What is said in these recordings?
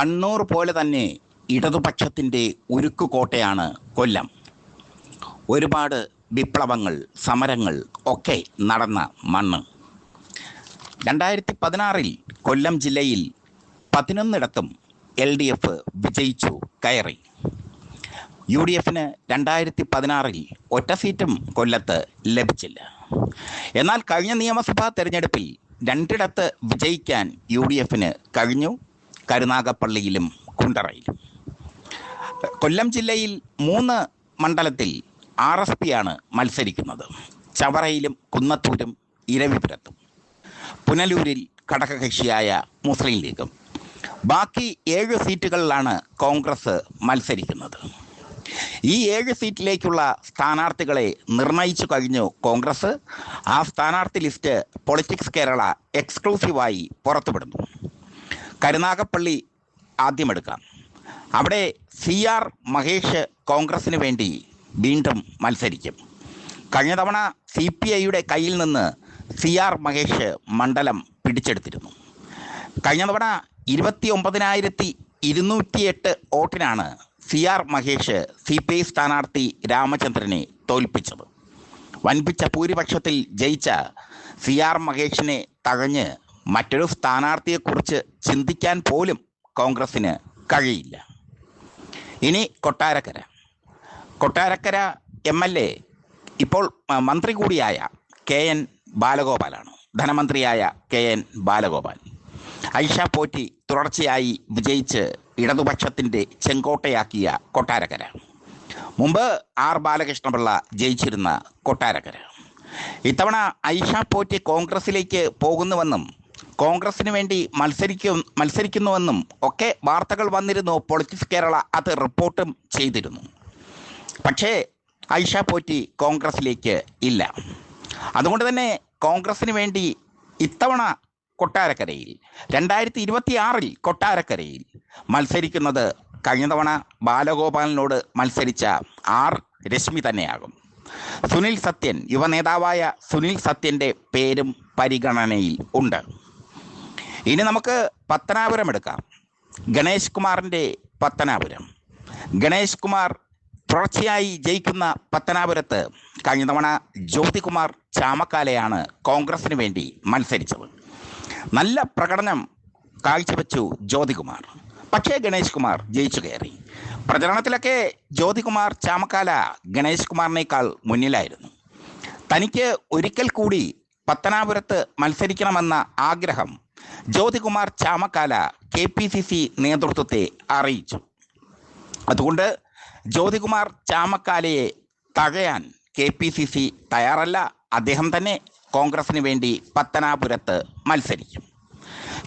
കണ്ണൂർ പോലെ തന്നെ ഇടതുപക്ഷത്തിന്റെ ഉരുക്കു കോട്ടയാണ് കൊല്ലം. ഒരുപാട് വിപ്ലവങ്ങൾ സമരങ്ങൾ ഒക്കെ നടന്ന മണ്ണ്. രണ്ടായിരത്തി പതിനാറിൽ കൊല്ലം ജില്ലയിൽ പതിനൊന്നിടത്തും എൽ ഡി എഫ് വിജയിച്ചു കയറി. യു ഡി എഫിന് രണ്ടായിരത്തി പതിനാറിൽ ഒറ്റ സീറ്റും കൊല്ലത്ത് ലഭിച്ചില്ല. എന്നാൽ കഴിഞ്ഞ നിയമസഭാ തെരഞ്ഞെടുപ്പിൽ രണ്ടിടത്ത് വിജയിക്കാൻ യു ഡി എഫിന് കഴിഞ്ഞു. കരുനാഗപ്പള്ളിയിലും കുണ്ടറയിലും. കൊല്ലം ജില്ലയിൽ മൂന്ന് മണ്ഡലത്തിൽ ആർ എസ് പി ആണ് മത്സരിക്കുന്നത്. ചവറയിലും കുന്നത്തൂരും ഇരവിപുരത്തും. പുനലൂരിൽ ഘടകകക്ഷിയായ മുസ്ലിം ലീഗും. ബാക്കി ഏഴ് സീറ്റുകളിലാണ് കോൺഗ്രസ് മത്സരിക്കുന്നത്. ഈ ഏഴ് സീറ്റിലേക്കുള്ള സ്ഥാനാർത്ഥികളെ നിർണയിച്ചു കഴിഞ്ഞു കോൺഗ്രസ്. ആ സ്ഥാനാർത്ഥി ലിസ്റ്റ് പൊളിറ്റിക്സ് കേരള എക്സ്ക്ലൂസീവായി പുറത്തുവിടുന്നു. കരുനാഗപ്പള്ളി ആദ്യമെടുക്കാം. അവിടെ സി ആർ മഹേഷ് കോൺഗ്രസിന് വേണ്ടി വീണ്ടും മത്സരിക്കും. കഴിഞ്ഞ തവണ സി പി ഐയുടെ കയ്യിൽ നിന്ന് സി ആർ മഹേഷ് മണ്ഡലം പിടിച്ചെടുത്തിരുന്നു. കഴിഞ്ഞ തവണ ഇരുപത്തി ഒമ്പതിനായിരത്തി ഇരുന്നൂറ്റിയെട്ട് വോട്ടിനാണ് C R Mahesh C P I സ്ഥാനാർത്ഥി രാമചന്ദ്രനെ തോൽപ്പിച്ചത്. വൻപിച്ച ഭൂരിപക്ഷത്തിൽ ജയിച്ച സി ആർ മഹേഷിനെ തഴഞ്ഞ് മറ്റൊരു സ്ഥാനാർത്ഥിയെക്കുറിച്ച് ചിന്തിക്കാൻ പോലും കോൺഗ്രസ്സിന് കഴിയില്ല. ഇനി Kottarakkara. Kottarakkara M L A ഇപ്പോൾ മന്ത്രി കൂടിയായ കെ എൻ ബാലഗോപാലാണ്. ധനമന്ത്രിയായ കെ എൻ ബാലഗോപാൽ. ഐഷ പോറ്റി തുടർച്ചയായി വിജയിച്ച് ഇടതുപക്ഷത്തിന്റെ ചെങ്കോട്ടയാക്കിയ കൊട്ടാരക്കര. മുമ്പ് ആർ ബാലകൃഷ്ണപിള്ള ജയിച്ചിരുന്ന കൊട്ടാരക്കര. ഇത്തവണ ഐഷ പോറ്റി കോൺഗ്രസിലേക്ക് പോകുന്നുവെന്നും കോൺഗ്രസിന് വേണ്ടി മത്സരിക്കും മത്സരിക്കുന്നുവെന്നും ഒക്കെ വാർത്തകൾ വന്നിരുന്നു. പൊളിറ്റിക്സ് കേരള അത് റിപ്പോർട്ടും ചെയ്തിരുന്നു. പക്ഷേ ഐഷ പോറ്റി കോൺഗ്രസിലേക്ക് ഇല്ല. അതുകൊണ്ട് തന്നെ കോൺഗ്രസിന് വേണ്ടി ഇത്തവണ കൊട്ടാരക്കരയിൽ രണ്ടായിരത്തി ഇരുപത്തി ആറിൽ കൊട്ടാരക്കരയിൽ മത്സരിക്കുന്നത് കഴിഞ്ഞ തവണ ബാലഗോപാലിനോട് മത്സരിച്ച ആർ രശ്മി തന്നെയാകും. സുനിൽ സത്യൻ യുവനേതാവായ സുനിൽ സത്യന്റെ പേരും പരിഗണനയിൽ ഉണ്ട്. ഇനി നമുക്ക് പത്തനാപുരം എടുക്കാം. ഗണേഷ് കുമാറിന്റെ പത്തനാപുരം. ഗണേഷ് കുമാർ തുടർച്ചയായി ജയിക്കുന്ന പത്തനാപുരത്ത് കഴിഞ്ഞ തവണ ജ്യോതികുമാർ ചാമക്കാലയാണ് കോൺഗ്രസിന് വേണ്ടി മത്സരിച്ചത്. നല്ല പ്രകടനം കാഴ്ചവെച്ചു ജ്യോതികുമാർ. പക്ഷേ ഗണേഷ് കുമാർ ജയിച്ചു കയറി. പ്രചരണത്തിലൊക്കെ ജ്യോതികുമാർ ചാമക്കാല ഗണേഷ് കുമാറിനേക്കാൾ മുന്നിലായിരുന്നു. തനിക്ക് ഒരിക്കൽ കൂടി പത്തനാപുരത്ത് മത്സരിക്കണമെന്ന ആഗ്രഹം Jyothikumar Chamakkala K P C C നേതൃത്വത്തെ അറിയിച്ചു. അതുകൊണ്ട് ജ്യോതികുമാർ ചാമക്കാലയെ തഴയാൻ കെ പി സി സി തയ്യാറല്ല. അദ്ദേഹം തന്നെ കോൺഗ്രസിന് വേണ്ടി പത്തനാപുരത്ത് മത്സരിക്കും.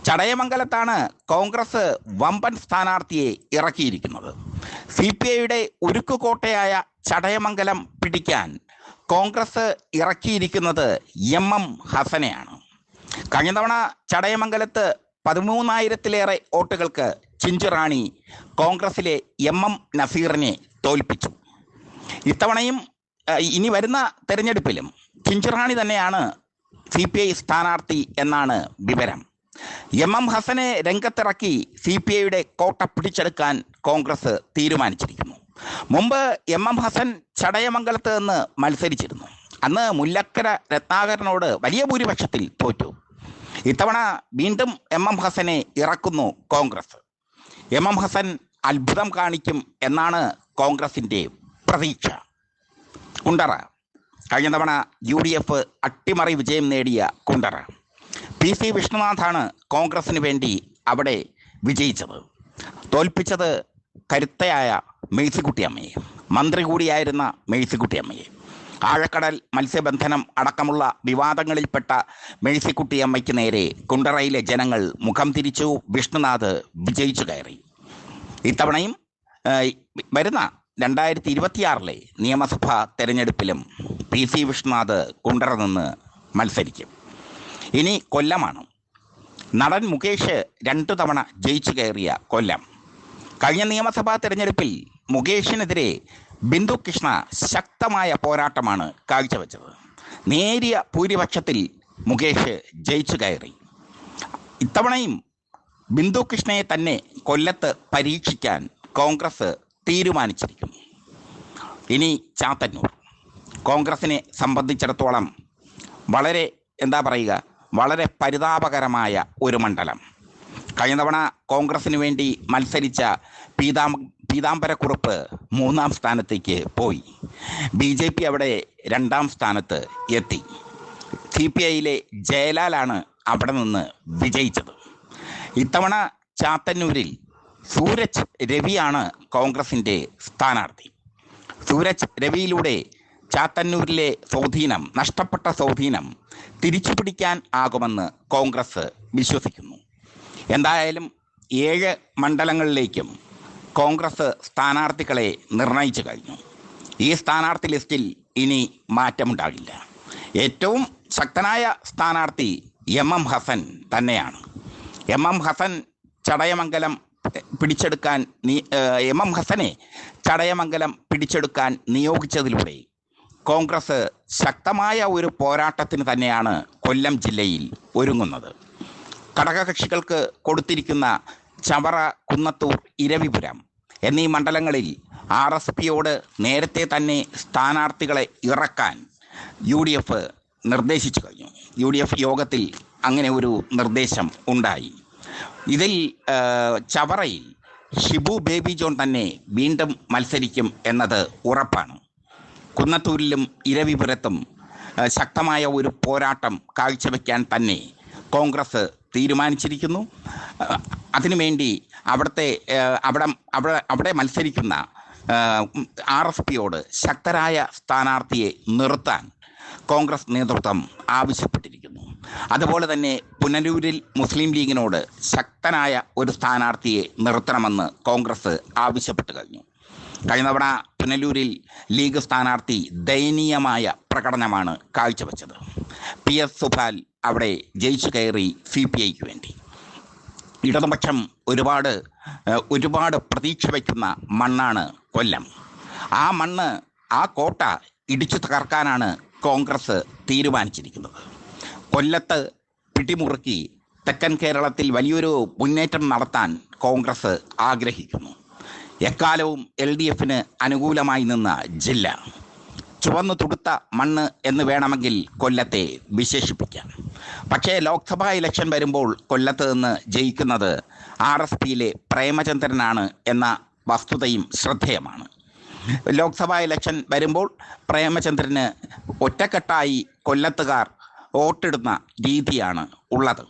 ചടയമംഗലത്താണ് കോൺഗ്രസ് വമ്പൻ സ്ഥാനാർത്ഥിയെ ഇറക്കിയിരിക്കുന്നത്. സി പി ഐയുടെ ഉരുക്കുകോട്ടയായ ചടയമംഗലം പിടിക്കാൻ കോൺഗ്രസ് ഇറക്കിയിരിക്കുന്നത് എം എം ഹസനെയാണ്. കഴിഞ്ഞ തവണ ചടയമംഗലത്ത് പതിമൂന്നായിരത്തിലേറെ വോട്ടുകൾക്ക് ചിഞ്ചുറാണി കോൺഗ്രസിലെ എം എം നസീറിനെ തോൽപ്പിച്ചു. ഇത്തവണയും ഇനി വരുന്ന തെരഞ്ഞെടുപ്പിലും ചിഞ്ചുറാണി തന്നെയാണ് സി പി ഐ സ്ഥാനാർത്ഥി എന്നാണ് വിവരം. എം എം ഹസനെ രംഗത്തിറക്കി സി പി ഐയുടെ കോട്ട പിടിച്ചെടുക്കാൻ കോൺഗ്രസ് തീരുമാനിച്ചിരിക്കുന്നു. മുമ്പ് എം എം ഹസൻ ചടയമംഗലത്ത് നിന്ന് മത്സരിച്ചിരുന്നു. അന്ന് മുല്ലക്കര രത്നാകരനോട് വലിയ ഭൂരിപക്ഷത്തിൽ തോറ്റു. ഇത്തവണ വീണ്ടും എം എം ഹസനെ ഇറക്കുന്നു കോൺഗ്രസ്. എം എം ഹസൻ അത്ഭുതം കാണിക്കും എന്നാണ് കോൺഗ്രസിന്റെ പ്രതീക്ഷ. കുണ്ടറ. കഴിഞ്ഞ തവണ യു ഡി എഫ് അട്ടിമറി വിജയം നേടിയ കുണ്ടറ. പി സി വിഷ്ണുനാഥാണ് കോൺഗ്രസിന് വേണ്ടി അവിടെ വിജയിച്ചത്. തോൽപ്പിച്ചത് കരുത്തയായ മേഴ്സിക്കുട്ടിയമ്മയെ. മന്ത്രി കൂടിയായിരുന്ന മേഴ്സിക്കുട്ടിയമ്മയെ. ആഴക്കടൽ മത്സ്യബന്ധനം അടക്കമുള്ള വിവാദങ്ങളിൽപ്പെട്ട മേഴ്സിക്കുട്ടിയമ്മയ്ക്ക് നേരെ കുണ്ടറയിലെ ജനങ്ങൾ മുഖം തിരിച്ചു വിഷ്ണുനാഥ് വിജയിച്ചു കയറി. ഇത്തവണയും വരുന്ന രണ്ടായിരത്തി ഇരുപത്തിയാറിലെ നിയമസഭാ തെരഞ്ഞെടുപ്പിലും പി സി വിഷ്ണുനാഥ് കുണ്ടറ നിന്ന് മത്സരിക്കും. ഇനി കൊല്ലമാണ്. നടൻ മുകേഷ് രണ്ടു തവണ ജയിച്ചു കയറിയ കൊല്ലം. കഴിഞ്ഞ നിയമസഭാ തെരഞ്ഞെടുപ്പിൽ മുകേഷിനെതിരെ ബിന്ദു കൃഷ്ണ ശക്തമായ പോരാട്ടമാണ് കാഴ്ചവെച്ചത്. നേരിയ ഭൂരിപക്ഷത്തിൽ മുകേഷ് ജയിച്ചു കയറി. ഇത്തവണയും ബിന്ദു കൃഷ്ണയെ തന്നെ കൊല്ലത്ത് പരീക്ഷിക്കാൻ കോൺഗ്രസ് തീരുമാനിച്ചിരിക്കുന്നു. ഇനി ചാത്തന്നൂർ. കോൺഗ്രസിനെ സംബന്ധിച്ചിടത്തോളം വളരെ എന്താ പറയുക വളരെ പരിതാപകരമായ ഒരു മണ്ഡലം. കഴിഞ്ഞ തവണ കോൺഗ്രസിന് വേണ്ടി മത്സരിച്ച പീതാം പീതാംബരക്കുറുപ്പ് മൂന്നാം സ്ഥാനത്തേക്ക് പോയി. ബി ജെ പി അവിടെ രണ്ടാം സ്ഥാനത്ത് എത്തി. സി പി ഐയിലെ ജയലാലാണ് അവിടെ നിന്ന് വിജയിച്ചത്. ഇത്തവണ ചാത്തന്നൂരിൽ സൂരജ് രവിയാണ് കോൺഗ്രസിന്റെ സ്ഥാനാർത്ഥി. സൂരജ് രവിയിലൂടെ ചാത്തന്നൂരിലെ സ്വാധീനം നഷ്ടപ്പെട്ട സ്വാധീനം തിരിച്ചു പിടിക്കാൻ ആകുമെന്ന് കോൺഗ്രസ് വിശ്വസിക്കുന്നു. എന്തായാലും ഏഴ് മണ്ഡലങ്ങളിലേക്കും കോൺഗ്രസ് സ്ഥാനാർത്ഥികളെ നിർണയിച്ചു കഴിഞ്ഞു. ഈ സ്ഥാനാർത്ഥി ലിസ്റ്റിൽ ഇനി മാറ്റമുണ്ടാകില്ല. ഏറ്റവും ശക്തനായ സ്ഥാനാർത്ഥി എം എം ഹസൻ തന്നെയാണ്. എം എം ഹസൻ ചടയമംഗലം പിടിച്ചെടുക്കാൻ നീ എം എം ഹസനെ ചടയമംഗലം പിടിച്ചെടുക്കാൻ നിയോഗിച്ചതിലൂടെ കോൺഗ്രസ് ശക്തമായ ഒരു പോരാട്ടത്തിന് തന്നെയാണ് കൊല്ലം ജില്ലയിൽ ഒരുങ്ങുന്നത്. ഘടകകക്ഷികൾക്ക് കൊടുത്തിരിക്കുന്ന ചവറ കുന്നത്തൂർ ഇരവിപുരം എന്നീ മണ്ഡലങ്ങളിൽ ആർ എസ് പിയോട് നേരത്തെ തന്നെ സ്ഥാനാർത്ഥികളെ ഇറക്കാൻ യു ഡി എഫ് നിർദ്ദേശിച്ചു കഴിഞ്ഞു. യു ഡി എഫ് യോഗത്തിൽ അങ്ങനെ ഒരു നിർദ്ദേശം ഉണ്ടായി. ഇതിൽ ചവറയിൽ ഷിബു ബേബി ജോൺ തന്നെ വീണ്ടും മത്സരിക്കും എന്നത് ഉറപ്പാണ്. കുന്നത്തൂരിലും ഇരവിപുരത്തും ശക്തമായ ഒരു പോരാട്ടം കാഴ്ചവെക്കാൻ തന്നെ കോൺഗ്രസ് തീരുമാനിച്ചിരിക്കുന്നു. അതിനുവേണ്ടി അവിടുത്തെ അവിടെ അവിടെ അവിടെ മത്സരിക്കുന്ന ആർ എസ് പിയോട് ശക്തരായ സ്ഥാനാർത്ഥിയെ നിർത്താൻ കോൺഗ്രസ് നേതൃത്വം ആവശ്യപ്പെട്ടിരിക്കുന്നു. അതുപോലെ തന്നെ പുനലൂരിൽ മുസ്ലിം ലീഗിനോട് ശക്തനായ ഒരു സ്ഥാനാർത്ഥിയെ നിർത്തണമെന്ന് കോൺഗ്രസ് ആവശ്യപ്പെട്ടു കഴിഞ്ഞു. കഴിഞ്ഞ തവണ പുനലൂരിൽ ലീഗ് സ്ഥാനാർത്ഥി ദയനീയമായ പ്രകടനമാണ് കാഴ്ചവെച്ചത്. പി എസ് സുഭാൽ അവിടെ ജയിച്ചു കയറി സി പി ഐക്ക് വേണ്ടി. ഇടതുപക്ഷം ഒരുപാട് ഒരുപാട് പ്രതീക്ഷ വയ്ക്കുന്ന മണ്ണാണ് കൊല്ലം. ആ മണ്ണ് ആ കോട്ട ഇടിച്ചു തകർക്കാനാണ് കോൺഗ്രസ് തീരുമാനിച്ചിരിക്കുന്നത്. കൊല്ലത്ത് പിടിമുറുക്കി തെക്കൻ കേരളത്തിൽ വലിയൊരു മുന്നേറ്റം നടത്താൻ കോൺഗ്രസ് ആഗ്രഹിക്കുന്നു. എക്കാലവും എൽ ഡി എഫിന് അനുകൂലമായി നിന്ന ജില്ല. ചുവന്നു തുടുത്ത മണ്ണ് എന്ന് വേണമെങ്കിൽ കൊല്ലത്തെ വിശേഷിപ്പിക്കാം. പക്ഷേ ലോക്സഭാ ഇലക്ഷൻ വരുമ്പോൾ കൊല്ലത്ത് നിന്ന് ജയിക്കുന്നത് ആർ എസ് പിയിലെ പ്രേമചന്ദ്രനാണ് എന്ന വസ്തുതയും ശ്രദ്ധേയമാണ്. ലോക്സഭാ ഇലക്ഷൻ വരുമ്പോൾ പ്രേമചന്ദ്രന് ഒറ്റക്കെട്ടായി കൊല്ലത്തുകാർ വോട്ടിടുന്ന രീതിയാണ് ഉള്ളത്.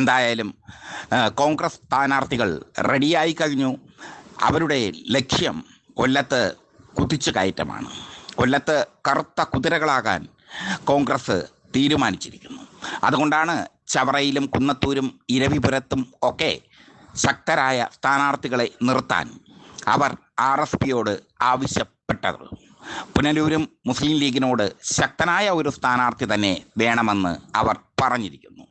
എന്തായാലും കോൺഗ്രസ് സ്ഥാനാർത്ഥികൾ റെഡിയായി കഴിഞ്ഞു. അവരുടെ ലക്ഷ്യം കൊല്ലത്ത് കുതിച്ചു കയറ്റമാണ്. കൊല്ലത്ത് കറുത്ത കുതിരകളാകാൻ കോൺഗ്രസ് തീരുമാനിച്ചിരിക്കുന്നു. അതുകൊണ്ടാണ് ചവറയിലും കുന്നത്തൂരും ഇരവിപുരത്തും ഒക്കെ ശക്തരായ സ്ഥാനാർത്ഥികളെ നിർത്താൻ അവർ ആർ എസ് പിയോട് ആവശ്യപ്പെട്ടത്. പുനലൂരും മുസ്ലിം ലീഗിനോട് ശക്തനായ ഒരു സ്ഥാനാർത്ഥി തന്നെ വേണമെന്ന് അവർ പറഞ്ഞിരിക്കുന്നു.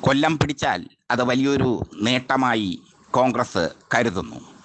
കൊല്ലം പിടിച്ചാൽ അത് വലിയൊരു നേട്ടമായി കോൺഗ്രസ് കരുതുന്നു.